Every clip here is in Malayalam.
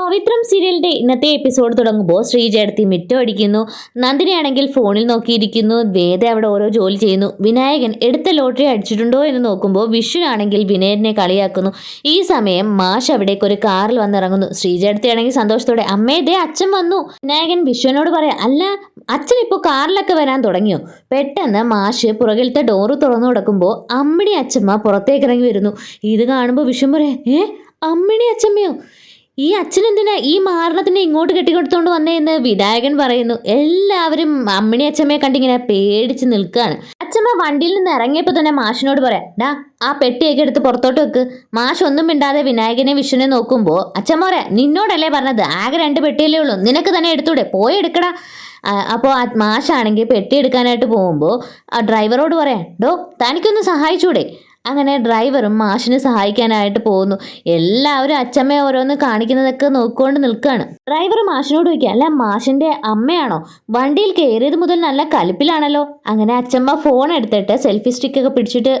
പവിത്രം സീരിയലിന്റെ ഇന്നത്തെ എപ്പിസോഡ് തുടങ്ങുമ്പോൾ ശ്രീജയടത്തി മിറ്റം അടിക്കുന്നു. നന്ദിനിയാണെങ്കിൽ ഫോണിൽ നോക്കിയിരിക്കുന്നു. വേദ അവിടെ ഓരോ ജോലി ചെയ്യുന്നു. വിനായകൻ എടുത്ത ലോട്ടറി അടിച്ചിട്ടുണ്ടോ എന്ന് നോക്കുമ്പോൾ വിഷുവാണെങ്കിൽ വിനയനെ കളിയാക്കുന്നു. ഈ സമയം മാഷ് അവിടേക്ക് ഒരു കാറിൽ വന്നിറങ്ങുന്നു. ശ്രീജയടത്തി ആണെങ്കിൽ സന്തോഷത്തോടെ അമ്മേ ദേ അച്ഛൻ വന്നു. വിനായകൻ വിഷുവിനോട് പറയാം അല്ല അച്ഛൻ ഇപ്പോൾ കാറിലൊക്കെ വരാൻ തുടങ്ങിയോ? പെട്ടെന്ന് മാഷ് പുറകിലത്തെ ഡോറ് തുറന്നു കൊടുക്കുമ്പോൾ അമ്മിണി അച്ഛമ്മ പുറത്തേക്ക് ഇറങ്ങി വരുന്നു. ഇത് കാണുമ്പോൾ വിഷു പറയാം ഏ അമ്മിണി അച്ഛമ്മയോ? ഈ അച്ഛനെന്തിനാ ഈ മാരണത്തിന് ഇങ്ങോട്ട് കെട്ടിക്കൊടുത്തോണ്ട് വന്നേന്ന് വിനായകൻ പറയുന്നു. എല്ലാവരും അമ്മിണി അച്ഛമ്മയെ കണ്ടിങ്ങനെ പേടിച്ച് നിൽക്കുകയാണ് അച്ഛമ്മ വണ്ടിയിൽ നിന്ന് ഇറങ്ങിയപ്പോൾ തന്നെ മാഷിനോട് പറയാം ഡാ ആ പെട്ടിയൊക്കെ എടുത്ത് പുറത്തോട്ട് വെക്ക്. മാഷ് ഒന്നും മിണ്ടാതെ വിനായകനെ വിഷുവിനെ നോക്കുമ്പോൾ അച്ഛമ്മ പറയാം നിന്നോടല്ലേ പറഞ്ഞത്? ആകെ രണ്ട് പെട്ടിയല്ലേ ഉള്ളൂ. നിനക്ക് തന്നെ എടുത്തൂടെ? പോയി എടുക്കടാ. അപ്പോൾ ആ മാഷാണെങ്കിൽ പെട്ടി എടുക്കാനായിട്ട് പോകുമ്പോൾ ആ ഡ്രൈവറോട് പറയാം ഡോ തനിക്കൊന്ന് സഹായിച്ചൂടെ? അങ്ങനെ ഡ്രൈവറും മാഷിനെ സഹായിക്കാനായിട്ട് പോകുന്നു. എല്ലാവരും അച്ഛമ്മയെ ഓരോന്ന് കാണിക്കുന്നതൊക്കെ നോക്കിക്കൊണ്ട് നിൽക്കുകയാണ് ഡ്രൈവർ മാഷിനോട് ചോദിക്കുക അല്ല മാഷിന്റെ അമ്മയാണോ? വണ്ടിയിൽ കയറിയത് മുതൽ നല്ല കലിപ്പിലാണല്ലോ. അങ്ങനെ അച്ഛമ്മ ഫോൺ എടുത്തിട്ട് സെൽഫി സ്റ്റിക്കൊക്കെ പിടിച്ചിട്ട്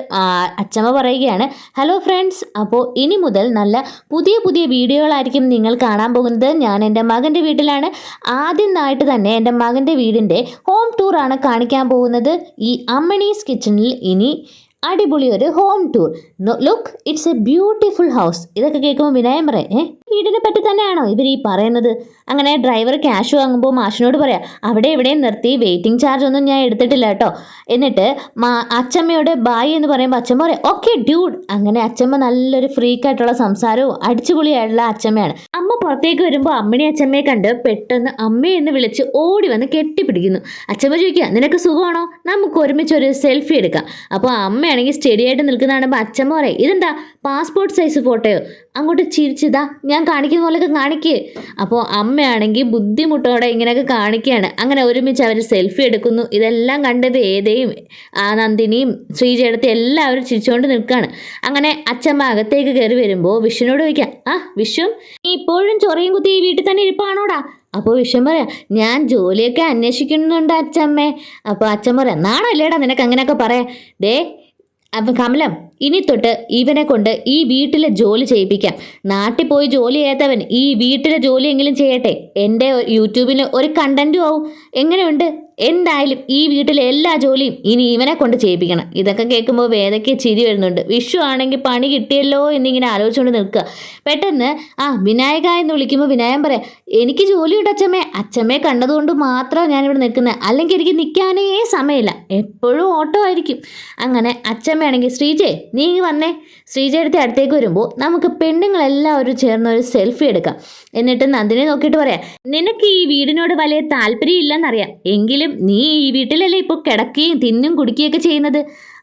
അച്ഛമ്മ പറയുകയാണ് ഹലോ ഫ്രണ്ട്സ് അപ്പോൾ ഇനി മുതൽ നല്ല പുതിയ പുതിയ വീഡിയോകളായിരിക്കും നിങ്ങൾ കാണാൻ പോകുന്നത്. ഞാൻ എന്റെ മകന്റെ വീട്ടിലാണ്. ആദ്യമായിട്ട് തന്നെ എന്റെ മകന്റെ വീടിന്റെ ഹോം ടൂറാണ് കാണിക്കാൻ പോകുന്നത്. ഈ അമ്മണീസ് കിച്ചണിൽ ഇനി അടിപൊളി ഒരു home tour look it's a beautiful house ഇതൊക്കെ കേൾക്കുമ്പോൾ വിനയം പറയാം. ഏ വീടിനെ പറ്റി തന്നെയാണോ ഇവർ ഈ പറയുന്നത്? അങ്ങനെ ഡ്രൈവർ ക്യാഷ് വാങ്ങുമ്പോൾ മാഷിനോട് പറയാം അവിടെ എവിടെയും നിർത്തി വെയിറ്റിംഗ് ചാർജ് ഒന്നും ഞാൻ എടുത്തിട്ടില്ല കേട്ടോ. എന്നിട്ട് മാ അച്ചമ്മയോട് ബായ് എന്ന് പറയുമ്പോൾ അച്ചമ്മ പറയാം ഓക്കെ ഡ്യൂഡ് അങ്ങനെ അച്ചമ്മ നല്ലൊരു ഫ്രീക്കായിട്ടുള്ള സംസാരവും അടിച്ചുപൊളിയായിട്ടുള്ള അച്ചമ്മയാണ്. അമ്മ പുറത്തേക്ക് വരുമ്പോൾ അമ്മണി അച്ചമ്മയെ കണ്ട് പെട്ടെന്ന് അമ്മയെന്ന് വിളിച്ച് ഓടി വന്ന് കെട്ടിപ്പിടിക്കുന്നു. അച്ചമ്മ ചോദിക്കുക നിനക്ക് സുഖമാണോ? നമുക്ക് ഒരുമിച്ച് ഒരു സെൽഫി എടുക്കാം അപ്പോൾ അമ്മയാണെങ്കിൽ സ്റ്റഡി ആയിട്ട് നിൽക്കുന്ന കാണുമ്പോൾ അച്ചമ്മ പറയും ഇതെന്താ? പാസ്പോർട്ട് സൈസ് ഫോട്ടോയോ അങ്ങോട്ട് ചിരിച്ചിതാ ഞാൻ കാണിക്കുന്ന പോലെയൊക്കെ കാണിക്ക്. അപ്പോൾ അമ്മയാണെങ്കിൽ ബുദ്ധിമുട്ടോടെ ഇങ്ങനെയൊക്കെ കാണിക്കുകയാണ് അങ്ങനെ ഒരുമിച്ച് അവർ സെൽഫി എടുക്കുന്നു. ഇതെല്ലാം കണ്ട് വേദയും നന്ദിനിയും ശ്രീജേടത്തെ എല്ലാവരും ചിരിച്ചുകൊണ്ട് നിൽക്കുകയാണ് അങ്ങനെ അച്ചമ്മ അകത്തേക്ക് കയറി വരുമ്പോൾ വിഷ്ണുനോട് ചോദിക്കാം ആ വിഷു നീ ഇപ്പോഴും ചൊറയും കുത്തി ഈ വീട്ടിൽ തന്നെ ഇരിപ്പാണോടാ? അപ്പോൾ വിഷം പറയാം ഞാൻ ജോലിയൊക്കെ അന്വേഷിക്കുന്നുണ്ട് അച്ഛമ്മേ. അപ്പോൾ അച്ഛൻ പറയാം നാണല്ലേടാ നിനക്ക് അങ്ങനെയൊക്കെ പറയാം ദേ അപ്പം കമലം ഇനി തൊട്ട് ഇവനെ കൊണ്ട് ഈ വീട്ടിലെ ജോലി ചെയ്യിപ്പിക്കാം. നാട്ടിൽ പോയി ജോലി ചെയ്യാത്തവൻ ഈ വീട്ടിലെ ജോലിയെങ്കിലും ചെയ്യട്ടെ. എന്റെ യൂട്യൂബിന് ഒരു കണ്ടന്റും ആവും. എങ്ങനെയുണ്ട്? എന്തായാലും ഈ വീട്ടിലെ എല്ലാ ജോലിയും ഇനി ഇവനെ കൊണ്ട് ചെയ്യിപ്പിക്കണം. ഇതൊക്കെ കേൾക്കുമ്പോൾ വേദയ്ക്ക് ചിരി വരുന്നുണ്ട്. വിഷു ആണെങ്കിൽ പണി കിട്ടിയല്ലോ എന്നിങ്ങനെ ആലോചിച്ചുകൊണ്ട് നിൽക്കുക. പെട്ടെന്ന് ആ വിനായക എന്ന് വിളിക്കുമ്പോൾ വിനായകൻ പറയാം എനിക്ക് ജോലിയുണ്ട് അച്ഛമ്മേ. അച്ഛമ്മയെ കണ്ടതുകൊണ്ട് മാത്രമാണ് ഞാനിവിടെ നിൽക്കുന്നത്. അല്ലെങ്കിൽ എനിക്ക് നിൽക്കാനേ സമയമില്ല. എപ്പോഴും ഓട്ടോ ആയിരിക്കും. അങ്ങനെ അച്ഛമ്മയാണെങ്കിൽ ശ്രീജയ് നീ വന്നേ. ശ്രീജയുടെ അടുത്തേക്ക് വരുമ്പോൾ നമുക്ക് പെണ്ണുങ്ങളെല്ലാവരും ചേർന്ന് ഒരു സെൽഫി എടുക്കാം. എന്നിട്ട് നന്ദിനെ നോക്കിയിട്ട് പറയാം നിനക്ക് ഈ വീടിനോട് വലിയ താല്പര്യം ഇല്ലെന്നറിയാം എങ്കിലും നീ ഈ വീട്ടിലല്ലേ ഇപ്പോൾ കിടക്കുകയും തിന്നും കുടിക്കുകയൊക്കെ ചെയ്യുന്നത്?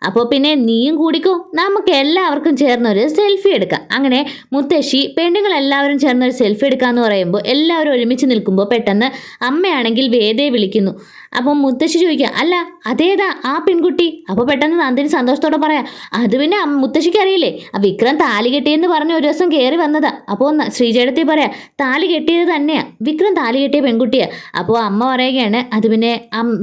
അപ്പോൾ പിന്നെ നീയും കൂടിക്കോ. നമുക്ക് എല്ലാവർക്കും ചേർന്നൊരു സെൽഫി എടുക്കാം. അങ്ങനെ മുത്തശ്ശി പെണ്ണുങ്ങൾ പെണ്ണുങ്ങളെല്ലാവരും ചേർന്നൊരു സെൽഫി എടുക്കാമെന്ന് പറയുമ്പോൾ എല്ലാവരും ഒരുമിച്ച് നിൽക്കുമ്പോൾ പെട്ടെന്ന് അമ്മയാണെങ്കിൽ വേദയെ വിളിക്കുന്നു. അപ്പോൾ മുത്തശ്ശി ചോദിക്കുക അല്ല അതേതാ ആ പെൺകുട്ടി? അപ്പോൾ പെട്ടെന്ന് നന്ദിനി സന്തോഷത്തോടെ പറയാം അത് പിന്നെ മുത്തശ്ശിക്ക് അറിയില്ലേ? ആ വിക്രം താലി കെട്ടിയെന്ന് പറഞ്ഞ് ഒരു ദിവസം കയറി വന്നതാ. അപ്പോൾ ശ്രീജേടത്തി പറയാം താലി കെട്ടിയത് തന്നെയാ. വിക്രം താലി കെട്ടിയ പെൺകുട്ടിയാ. അപ്പോൾ അമ്മ പറയുകയാണ് അത് പിന്നെ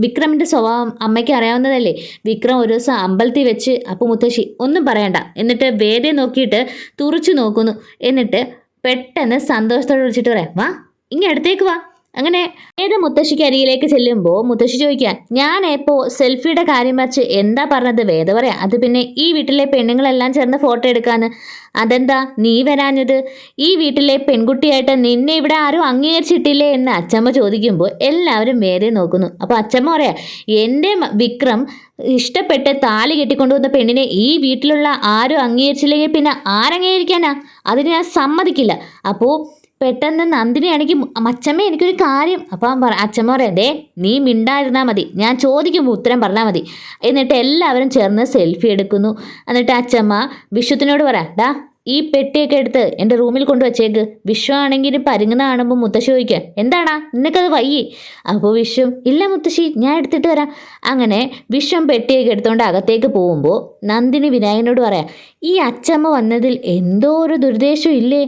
വിക്രമിന്റെ സ്വഭാവം അമ്മയ്ക്ക് അറിയാവുന്നതല്ലേ? വിക്രം ഒരു ദിവസം അമ്പലത്തിൽ വെച്ച് അപ്പു മുത്തശ്ശി ഒന്നും പറയണ്ട എന്നിട്ട് വേദയെ നോക്കിയിട്ട് തുറച്ചു നോക്കുന്നു. എന്നിട്ട് പെട്ടെന്ന് സന്തോഷത്തോടെ വിളിച്ചിട്ട് പറയാം വാ ഇങ്ങ് അടുത്തേക്ക് വാ. അങ്ങനെ ഏത് മുത്തശ്ശിക്ക് അരികിലേക്ക് ചെല്ലുമ്പോൾ മുത്തശ്ശി ചോദിക്കുക ഞാൻ എപ്പോ സെൽഫിയുടെ കാര്യം വെച്ച് എന്താ പറഞ്ഞത്? വേദ പറയാം അത് പിന്നെ ഈ വീട്ടിലെ പെണ്ണുങ്ങളെല്ലാം ചേർന്ന് ഫോട്ടോ എടുക്കാന്ന്. അതെന്താ നീ വരാഞ്ഞത്? ഈ വീട്ടിലെ പെൺകുട്ടിയായിട്ട് നിന്നെ ഇവിടെ ആരും അംഗീകരിച്ചിട്ടില്ലേ? എന്ന് അച്ചമ്മ ചോദിക്കുമ്പോൾ എല്ലാവരും വേറെ നോക്കുന്നു. അപ്പോൾ അച്ചമ്മ പറയാം എന്റെ വിക്രം ഇഷ്ടപ്പെട്ട് താലി കെട്ടിക്കൊണ്ടുവന്ന പെണ്ണിനെ ഈ വീട്ടിലുള്ള ആരും അംഗീകരിച്ചില്ലെങ്കിൽ പിന്നെ ആരംഗീകരിക്കാനാ? അതിന് ഞാൻ സമ്മതിക്കില്ല. അപ്പോൾ പെട്ടെന്ന് നന്ദിനിയാണെങ്കിൽ അച്ഛമ്മ എനിക്കൊരു കാര്യം. അപ്പം പറ അച്ഛമ്മ പറയാം ദേ നീ മിണ്ടായിരുന്നാൽ മതി. ഞാൻ ചോദിക്കുമ്പോൾ ഉത്തരം പറഞ്ഞാൽ മതി. എന്നിട്ട് എല്ലാവരും ചേർന്ന് സെൽഫി എടുക്കുന്നു. എന്നിട്ട് അച്ഛമ്മ വിശ്വത്തിനോട് പറയാം ഡാ ഈ പെട്ടിയൊക്കെ എടുത്ത് എന്റെ റൂമിൽ കൊണ്ടുവച്ചേക്ക്. വിശ്വ ആണെങ്കിൽ പരുങ്ങുന്ന കാണുമ്പോൾ മുത്തശ്ശി ചോദിക്കുക എന്താണാ നിനക്കത് വയ്യേ? അപ്പോൾ വിശ്വം ഇല്ല മുത്തശ്ശി ഞാൻ എടുത്തിട്ട് വരാം. അങ്ങനെ വിശ്വം പെട്ടിയൊക്കെ എടുത്തുകൊണ്ട് അകത്തേക്ക് പോകുമ്പോൾ നന്ദിനി വിനായകനോട് പറയാം ഈ അച്ചമ്മ വന്നതിൽ എന്തോ ഒരു ദുരുദ്ദേശം ഇല്ലേ?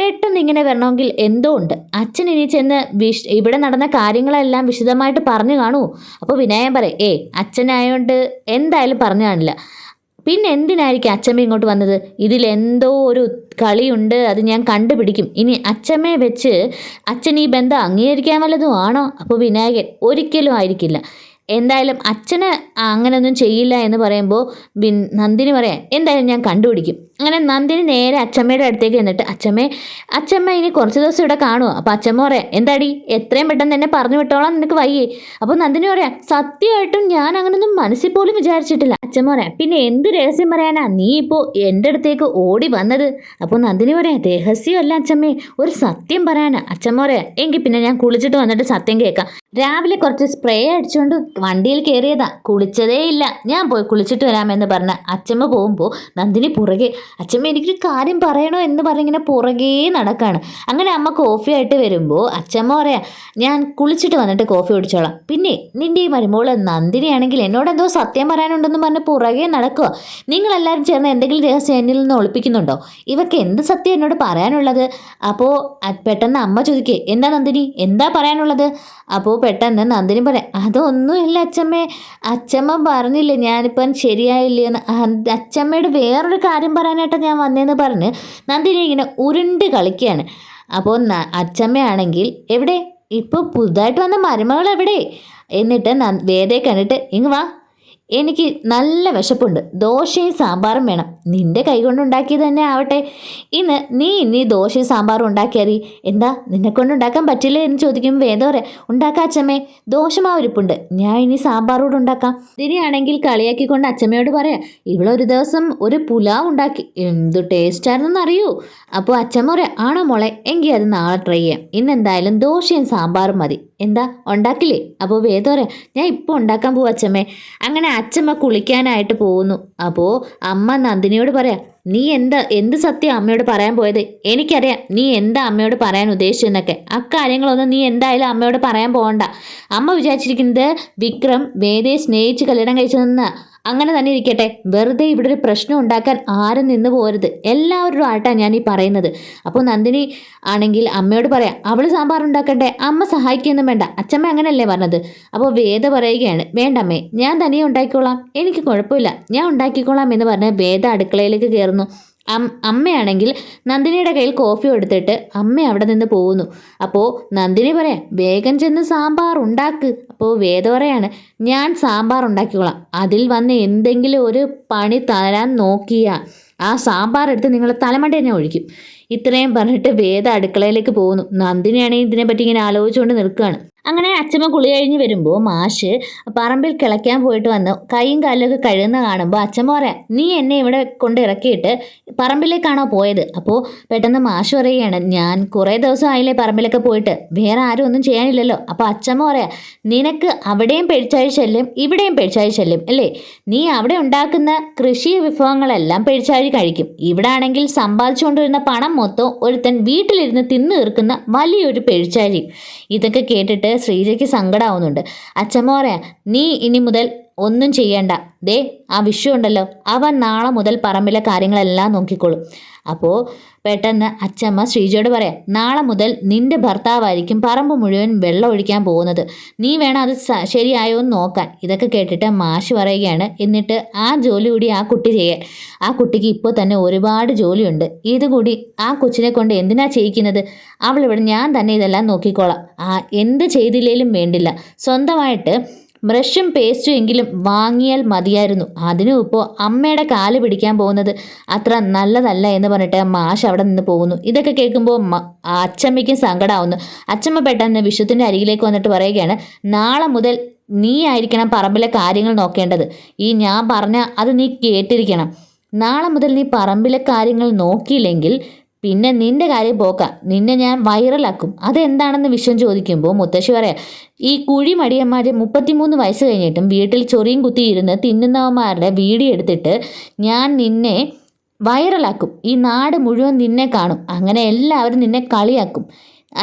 പെട്ടെന്ന് ഇങ്ങനെ വരണമെങ്കിൽ എന്തോ ഉണ്ട്. അച്ഛൻ ഇനി ചെന്ന് വിഷ് ഇവിടെ നടന്ന കാര്യങ്ങളെല്ലാം വിശദമായിട്ട് പറഞ്ഞു കാണൂ. അപ്പോൾ വിനായകൻ പറയും ഏ അച്ഛനായോണ്ട് എന്തായാലും പറഞ്ഞു കാണില്ല. പിന്നെ എന്തിനായിരിക്കും അച്ഛമ്മ ഇങ്ങോട്ട് വന്നത്? ഇതിലെന്തോ ഒരു കളിയുണ്ട് അത് ഞാൻ കണ്ടുപിടിക്കും. ഇനി അച്ഛമ്മയെ വെച്ച് അച്ഛൻ ഈ ബന്ധം അംഗീകരിക്കാൻ വല്ലതും ആണോ? അപ്പോൾ വിനായകൻ ഒരിക്കലും ആയിരിക്കില്ല. എന്തായാലും അച്ഛന് അങ്ങനെയൊന്നും ചെയ്യില്ല എന്ന് പറയുമ്പോൾ നന്ദിനി പറയാം എന്തായാലും ഞാൻ കണ്ടുപിടിക്കും. അങ്ങനെ നന്ദിനി നേരെ അച്ചമ്മയുടെ അടുത്തേക്ക് എന്നിട്ട് അച്ചമ്മേ അച്ചമ്മ ഇനി കുറച്ച് ദിവസം ഇവിടെ കാണുമോ അപ്പോൾ അച്ചമ്മ പറയാം എന്താടി എത്രയും പെട്ടെന്ന് തന്നെ പറഞ്ഞു വിട്ടോളാം നിനക്ക് വയ്യേ. അപ്പോൾ നന്ദിനി പറയാം സത്യമായിട്ടും ഞാൻ അങ്ങനൊന്നും മനസ്സിൽ പോലും വിചാരിച്ചിട്ടില്ല. അച്ഛമ്മ പറയാം പിന്നെ എന്ത് രഹസ്യം പറയാനാ? നീ ഇപ്പോൾ എന്റെ അടുത്തേക്ക് ഓടി വന്നത്. അപ്പോൾ നന്ദിനി പറയാം രഹസ്യമല്ല അച്ചമ്മേ ഒരു സത്യം പറയാനാ. അച്ചമ്മ പറയാം എങ്കിൽ പിന്നെ ഞാൻ കുളിച്ചിട്ട് വന്നിട്ട് സത്യം കേൾക്കാം. രാവിലെ കുറച്ച് സ്പ്രേ അടിച്ചുകൊണ്ട് വണ്ടിയിൽ കയറിയതാ കുളിച്ചതേ ഇല്ല ഞാൻ പോയി കുളിച്ചിട്ട് വരാമെന്ന് പറഞ്ഞ അച്ചമ്മ പോകുമ്പോൾ നന്ദിനി പുറകെ അച്ഛമ്മ എനിക്കൊരു കാര്യം പറയണോ എന്ന് പറഞ്ഞിങ്ങനെ പുറകേ നടക്കാണ്. അങ്ങനെ അമ്മ കോഫി ആയിട്ട് വരുമ്പോൾ അച്ഛമ്മ പറയാ ഞാൻ കുളിച്ചിട്ട് വന്നിട്ട് കോഫി കുടിച്ചോളാം. പിന്നെ നിന്റെ ഈ മരുമോൾ നന്ദിനിയാണെങ്കിൽ എന്നോട് എന്തോ സത്യം പറയാനുണ്ടെന്ന് പറഞ്ഞ് പുറകെ നടക്കുക നിങ്ങളെല്ലാവരും ചേർന്ന് എന്തെങ്കിലും രഹസ്യം എന്നിൽ നിന്ന് ഒളിപ്പിക്കുന്നുണ്ടോ? ഇവക്ക് എന്ത് സത്യം എന്നോട് പറയാനുള്ളത്? അപ്പോൾ പെട്ടെന്ന് അമ്മ ചോദിക്കേ എന്താ നന്ദിനി? എന്താ പറയാനുള്ളത്? അപ്പോൾ പെട്ടെന്ന് നന്ദിനി പറയാം അതൊന്നുമില്ല അച്ഛമ്മേ. അച്ഛമ്മ പറഞ്ഞില്ലേ ഞാനിപ്പം ശരിയായില്ലേ എന്ന് അച്ഛമ്മയുടെ വേറൊരു കാര്യം പറയാനായിട്ടാണ് ഞാൻ വന്നതെന്ന് പറഞ്ഞ് നന്ദിനി ഇങ്ങനെ ഉരുണ്ട് കളിക്കുകയാണ് അപ്പോൾ അച്ചമ്മയാണെങ്കിൽ എവിടെ? ഇപ്പോൾ പുതുതായിട്ട് വന്ന മരുമകൾ എവിടെ എന്നിട്ട് വേദയെ കണ്ടിട്ട് ഇങ്ങ് വാ. എനിക്ക് നല്ല വിശപ്പുണ്ട്. ദോശയും സാമ്പാറും വേണം. നിന്റെ കൈകൊണ്ട് ഉണ്ടാക്കിയത് തന്നെ ആവട്ടെ. ഇന്ന് നീ ഇനി ദോശയും സാമ്പാറും ഉണ്ടാക്കിയറി എന്താ നിന്നെ കൊണ്ട് ഉണ്ടാക്കാൻ പറ്റില്ലേ എന്ന് ചോദിക്കുമ്പോൾ വേദം പറയാം. ഉണ്ടാക്കാം അച്ഛമ്മേ. ദോശമാവരിപ്പുണ്ട്. ഞാൻ ഇനി സാമ്പാറോട് ഉണ്ടാക്കാം. ഇതിനെയാണെങ്കിൽ കളിയാക്കിക്കൊണ്ട് അച്ഛമ്മയോട് പറയാം ഇവളൊരു ദിവസം ഒരു പുലാവ് ഉണ്ടാക്കി. എന്ത് ടേസ്റ്റായിരുന്നെന്ന് അറിയൂ. അപ്പോൾ അച്ഛമ്മ പറയാം ആണോ മോളെ? എങ്കിൽ അത് നാളെ ട്രൈ ചെയ്യാം. ഇന്നെന്തായാലും ദോശയും സാമ്പാറും മതി. എന്താ? ഉണ്ടാക്കില്ലേ? അപ്പോൾ വേദം പറയാം ഞാൻ ഇപ്പോൾ ഉണ്ടാക്കാൻ പോവാ അച്ഛമ്മേ. അങ്ങനെ അച്ഛമ്മ കുളിക്കാനായിട്ട് പോകുന്നു. അപ്പോൾ അമ്മ നന്ദിനിയോട് പറയാം നീ എന്താ എന്ത് സത്യം അമ്മയോട് പറയാൻ പോയത്? എനിക്കറിയാം നീ എന്താ അമ്മയോട് പറയാൻ ഉദ്ദേശിച്ചെന്നൊക്കെ അക്കാര്യങ്ങളൊന്നും നീ എന്തായാലും അമ്മയോട് പറയാൻ പോകണ്ട. അമ്മ വിചാരിച്ചിരിക്കുന്നത് വിക്രം വേദയെ സ്നേഹിച്ച് കല്യാണം കഴിച്ചതെന്നാ അങ്ങനെ തന്നെ ഇരിക്കട്ടെ. വെറുതെ ഇവിടെ ഒരു പ്രശ്നം ഉണ്ടാക്കാൻ ആരും നിന്ന് പോരുത്. എല്ലാവരും ആയിട്ടാണ് ഞാൻ ഈ പറയുന്നത്. അപ്പോൾ നന്ദിനി ആണെങ്കിൽ അമ്മയോട് പറയാം അവൾ സാമ്പാർ ഉണ്ടാക്കട്ടെ അമ്മ സഹായിക്കൊന്നും വേണ്ട. അച്ഛമ്മ അങ്ങനെയല്ലേ പറഞ്ഞത്? അപ്പോൾ വേദ പറയുകയാണ് വേണ്ടമ്മേ ഞാൻ തനിയെ ഉണ്ടാക്കിക്കോളാം. എനിക്ക് കുഴപ്പമില്ല. ഞാൻ ഉണ്ടാക്കിക്കോളാം എന്ന് പറഞ്ഞ് വേദ അടുക്കളയിലേക്ക് കയറുന്നു. അമ്മയാണെങ്കിൽ നന്ദിനിയുടെ കയ്യിൽ കോഫി എടുത്തിട്ട് അമ്മ അവിടെ നിന്ന് പോകുന്നു. അപ്പോൾ നന്ദിനി പറയാം വേഗം ചെന്ന് സാമ്പാർ ഉണ്ടാക്ക്. അപ്പോൾ വേദ പറയാണ് ഞാൻ സാമ്പാർ ഉണ്ടാക്കിക്കോളാം. അതിൽ വന്ന് എന്തെങ്കിലും ഒരു പണി തരാൻ നോക്കിയ ആ സാമ്പാർ എടുത്ത് നിങ്ങളെ തലമണ്ട തന്നെ ഒഴിക്കും. ഇത്രയും പറഞ്ഞിട്ട് വേദ അടുക്കളയിലേക്ക് പോകുന്നു. നന്ദിനിയാണെങ്കിൽ ഇതിനെപ്പറ്റി ഇങ്ങനെ ആലോചിച്ചുകൊണ്ട് നിൽക്കുകയാണ്. അങ്ങനെ അച്ഛമ്മ കുളി കഴിഞ്ഞ് വരുമ്പോൾ മാഷ് പറമ്പിൽ കിളയ്ക്കാൻ പോയിട്ട് വന്ന് കൈയും കാലൊക്കെ കഴുകുന്ന കാണുമ്പോൾ അച്ഛമ്മ പറയാം നീ എന്നെ ഇവിടെ കൊണ്ട് ഇറക്കിയിട്ട് പറമ്പിലേക്കാണോ പോയത്? അപ്പോൾ പെട്ടെന്ന് മാഷ് പറയുകയാണ് ഞാൻ കുറേ ദിവസം ആയില്ലേ പറമ്പിലൊക്കെ പോയിട്ട് വേറെ ആരും ഒന്നും ചെയ്യാനില്ലല്ലോ. അപ്പോൾ അച്ഛമ്മ പറയാം നിനക്ക് അവിടെയും പെഴിച്ചാഴി ശല്യം ഇവിടെയും പെഴിച്ചാഴി ശല്യം അല്ലേ? നീ അവിടെ ഉണ്ടാക്കുന്ന കൃഷി വിഭവങ്ങളെല്ലാം പെഴിച്ചാഴി കഴിക്കും. ഇവിടെ ആണെങ്കിൽ സമ്പാദിച്ചുകൊണ്ടിരുന്ന പണം മൊത്തം ഒരുത്തൻ വീട്ടിലിരുന്ന് തിന്നു തീർക്കുന്ന വലിയൊരു പെഴിച്ചാഴി. ഇതൊക്കെ കേട്ടിട്ട് ശ്രീജയ്ക്ക് സങ്കടമാവുന്നുണ്ട് അച്ഛമ്മ പറയാം നീ ഇനി മുതൽ ഒന്നും ചെയ്യണ്ട. ദേ ആ വിഷു ഉണ്ടല്ലോ. അവൻ നാളെ മുതൽ പറമ്പിലെ കാര്യങ്ങളെല്ലാം നോക്കിക്കോളും. അപ്പോൾ പെട്ടെന്ന് അച്ഛമ്മ ശ്രീജയോട് പറയാം നാളെ മുതൽ നിന്റെ ഭർത്താവായിരിക്കും പറമ്പ് മുഴുവൻ വെള്ളം ഒഴിക്കാൻ പോകുന്നത്. നീ വേണം അത് ശരിയായോ എന്ന് നോക്കാൻ ഇതൊക്കെ കേട്ടിട്ട് മാഷ് പറയുകയാണ്. എന്നിട്ട് ആ ജോലി കൂടി ആ കുട്ടി ചെയ്യാൻ ആ കുട്ടിക്ക് ഇപ്പോൾ തന്നെ ഒരുപാട് ജോലിയുണ്ട്. ഇതുകൂടി ആ കൊച്ചിനെ കൊണ്ട് എന്തിനാ ചെയ്യിക്കുന്നത്? അവളിവിടെ ഞാൻ തന്നെ ഇതെല്ലാം നോക്കിക്കോളാം. ആ എന്ത് ചെയ്തില്ലേലും വേണ്ടില്ല. സ്വന്തമായിട്ട് ബ്രഷും പേസ്റ്റും എങ്കിലും വാങ്ങിയാൽ മതിയായിരുന്നു. അതിനും ഇപ്പോൾ അമ്മയുടെ കാൽ പിടിക്കാൻ പോകുന്നത് അത്ര നല്ലതല്ല എന്ന് പറഞ്ഞിട്ട് മാഷ് അവിടെ നിന്ന് പോകുന്നു. ഇതൊക്കെ കേൾക്കുമ്പോൾ അച്ചമ്മയ്ക്കും സങ്കടമാവുന്നു അച്ചമ്മ പെട്ടെന്ന് വിഷുത്തിന്റെ അരികിലേക്ക് വന്നിട്ട് പറയുകയാണ് നാളെ മുതൽ നീ ആയിരിക്കണം പറമ്പിലെ കാര്യങ്ങൾ നോക്കേണ്ടത്. ഈ ഞാൻ പറഞ്ഞ അത് നീ കേട്ടിരിക്കണം. നാളെ മുതൽ നീ പറമ്പിലെ കാര്യങ്ങൾ നോക്കിയില്ലെങ്കിൽ പിന്നെ നിന്റെ കാര്യം പോക്ക. നിന്നെ ഞാൻ വൈറലാക്കും. അതെന്താണെന്ന് വിശ്വം ചോദിക്കുമ്പോൾ മുത്തശ്ശി പറയാം ഈ കുഴി മടിയന്മാർ മുപ്പത്തിമൂന്ന് വയസ്സ് കഴിഞ്ഞിട്ടും വീട്ടിൽ ചൊറിയും കുത്തിയിരുന്ന് തിന്നുന്നവന്മാരുടെ വീഡിയോ എടുത്തിട്ട് ഞാൻ നിന്നെ വൈറലാക്കും. ഈ നാട് മുഴുവൻ നിന്നെ കാണും. അങ്ങനെ എല്ലാവരും നിന്നെ കളിയാക്കും.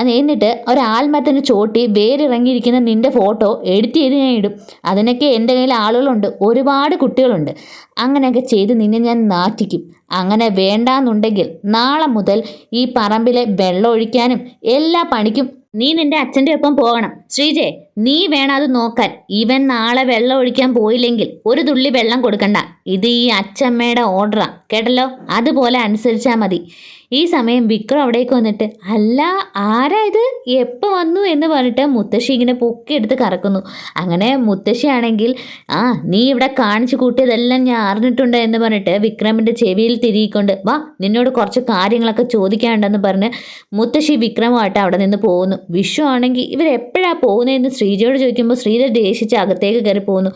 എന്നിട്ട് ഒരാൽമരത്തിന് ചോട്ടി വേരിറങ്ങിയിരിക്കുന്ന നിന്റെ ഫോട്ടോ എഡിറ്റ് ചെയ്ത് ഞാൻ ഇടും. അതിനൊക്കെ എന്റെ കയ്യിൽ ആളുകളുണ്ട്. ഒരുപാട് കുട്ടികളുണ്ട്. അങ്ങനെയൊക്കെ ചെയ്ത് നിന്നെ ഞാൻ നാറ്റിക്കും. അങ്ങനെ വേണ്ടാന്നുണ്ടെങ്കിൽ നാളെ മുതൽ ഈ പറമ്പിലെ വെള്ളം ഒഴിക്കാനും എല്ലാ പണിക്കും നീ നിന്റെ അച്ഛന്റെ ഒപ്പം പോകണം. ശ്രീജെ നീ വേണം അത് നോക്കാൻ. ഇവൻ നാളെ വെള്ളം ഒഴിക്കാൻ പോയില്ലെങ്കിൽ ഒരു തുള്ളി വെള്ളം കൊടുക്കണ്ട. ഇത് ഈ അച്ഛമ്മയുടെ ഓർഡറാ കേട്ടല്ലോ? അതുപോലെ അനുസരിച്ചാൽ മതി. ഈ സമയം വിക്രം അവിടേക്ക് വന്നിട്ട് അല്ല ആരാ ഇത്? എപ്പോൾ വന്നു? എന്ന് പറഞ്ഞിട്ട് മുത്തശ്ശി ഇങ്ങനെ പൊക്കിയെടുത്ത് കറക്കുന്നു. അങ്ങനെ മുത്തശ്ശിയാണെങ്കിൽ ആ നീ ഇവിടെ കാണിച്ചു കൂട്ടിയതെല്ലാം ഞാൻ അറിഞ്ഞിട്ടുണ്ട് എന്ന് പറഞ്ഞിട്ട് വിക്രമിന്റെ ചെവിയിൽ തിരികൊണ്ട് വാ നിന്നോട് കുറച്ച് കാര്യങ്ങളൊക്കെ ചോദിക്കാനുണ്ടെന്ന് പറഞ്ഞ് മുത്തശ്ശി വിക്രമമായിട്ട് അവിടെ നിന്ന് പോകുന്നു. വിഷു ആണെങ്കിൽ ഇവരെപ്പോഴാണ് പോകുന്നതെന്ന് ശ്രീജയോട് ചോദിക്കുമ്പോൾ ശ്രീജ ദേഷിച്ച് അകത്തേക്ക് കയറി പോകുന്നു.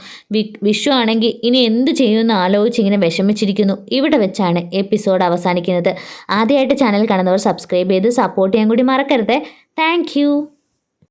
വിഷു ആണെങ്കിൽ ഇനി എന്ത് ചെയ്യുമെന്ന് ആലോചിച്ച് ഇങ്ങനെ വിഷമിച്ചിരിക്കുന്നു. ഇവിടെ വെച്ചാണ് എപ്പിസോഡ് അവസാനിക്കുന്നത്. ആദ്യമായിട്ട് ചാനൽ കാണുന്നവർ സബ്സ്ക്രൈബ് ചെയ്ത് സപ്പോർട്ട് ചെയ്യാൻ കൂടി മറക്കരുത്. താങ്ക്